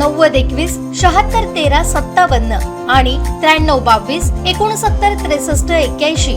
नव्वद एकवीस शहात्तर तेरा सत्तावन्न आणि त्र्याण्णव बावीस एकोणसत्तर त्रेसष्ट एक्क्याऐंशी.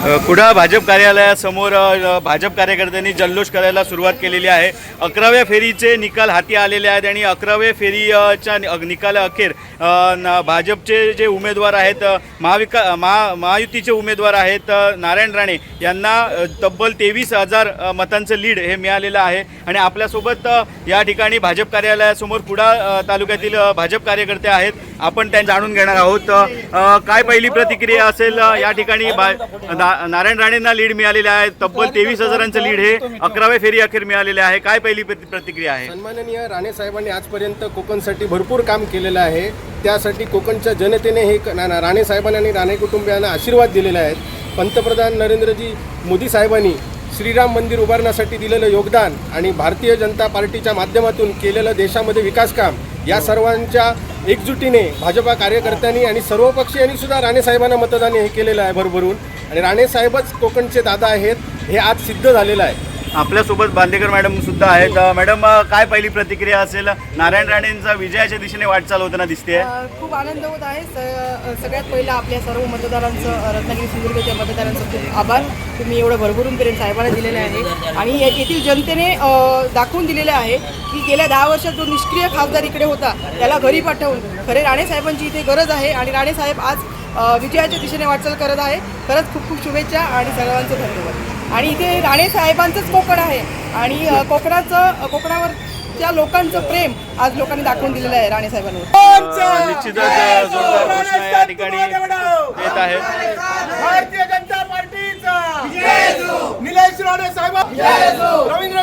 कुडाळ भाजप कार्यालयासमोर भाजप कार्यकर्त्यांनी जल्लोष करायला सुरुवात केलेली आहे. अकराव्या फेरीचे निकाल हाती आलेले आहेत आणि अकराव्या फेरीच्या नि- निकाला अखेर भाजपचे जे उमेदवार आहेत महाविका महा महायुतीचे उमेदवार आहेत नारायण राणे यांना तब्बल तेवीस हजार मतांचं लीड हे मिळालेलं आहे. आणि आपल्यासोबत या ठिकाणी भाजप कार्यालयासमोर कुडाळ तालुक्यातील भाजप कार्यकर्ते आहेत आपण त्या जाणून घेणार आहोत. काय पहिली प्रतिक्रिया असेल या ठिकाणी भा- ना- नारायण राणेंना लीड मिळालेले आहे. तब्बल तेवीस हजारांचं लीड हे अकराव्या फेरी अखेर मिळालेले आहे. काय पहिली प्रति- प्रतिक्रिया आहे? सन्माननीय राणे साहेबांनी आजपर्यंत कोकणसाठी भरपूर काम केलेलं आहे. त्यासाठी कोकणच्या जनतेने हे राणे साहेबांनी आणि राणे कुटुंबियांना आशीर्वाद दिलेले आहेत. पंतप्रधान नरेंद्रजी मोदी साहेबांनी श्रीराम मंदिर उभारण्यासाठी दिलेलं योगदान आणि भारतीय जनता पार्टीच्या माध्यमातून केलेलं देशामध्ये विकास काम या सर्वांच्या एकजुटीने भाजपा कार्यकर्त्यांनी आणि सर्व पक्षीयांनी सुद्धा राणे साहेबांना मतदान हे केलेलं आहे भरभरून. आणि राणे साहेबच कोकणचे दादा आहेत हे आज सिद्ध झालेलं आहे. आपल्यासोबत बांदेकर मॅडम सुद्धा आहेत. अ, मॅडम काय पहिली प्रतिक्रिया असेल? नारायण राणेंचा विजयाच्या दिशेने वाटचाल होताना दिसते खूप आनंद होत आहे. स- सगळ्यात पहिलं आपल्या सर्व मतदारांचं रत्नागिरी सिंधुदुर्गच्या मतदारांचं खूप आभार. तुम्ही एवढं भरभरून प्रेम साहेबांना दिलेलं आहे. आणि या- येथील जनतेने अ, दाखवून दिलेलं आहे की गेल्या दहा वर्षात जो निष्क्रिय खासदार इकडे होता त्याला घरी पाठवून खरे राणे साहेबांची इथे गरज आहे. आणि राणे साहेब आज विजयाच्या दिशेने वाटचाल करत आहे. खरंच खूप खूप शुभेच्छा आणि सर्वांचं धन्यवाद. आणि इथे राणे साहेबांचंच कोकण आहे. आणि कोकणाचं अ, कोकणावरच्या लोकांचं प्रेम आज लोकांनी दाखवून दिलेलं आहे राणे साहेबांवर. निश्चितच अ, जोरदार घोषणा या ठिकाणी येत आहे. भारतीय जनता पार्टीचा. निलेश राणे साहेब. रवींद्र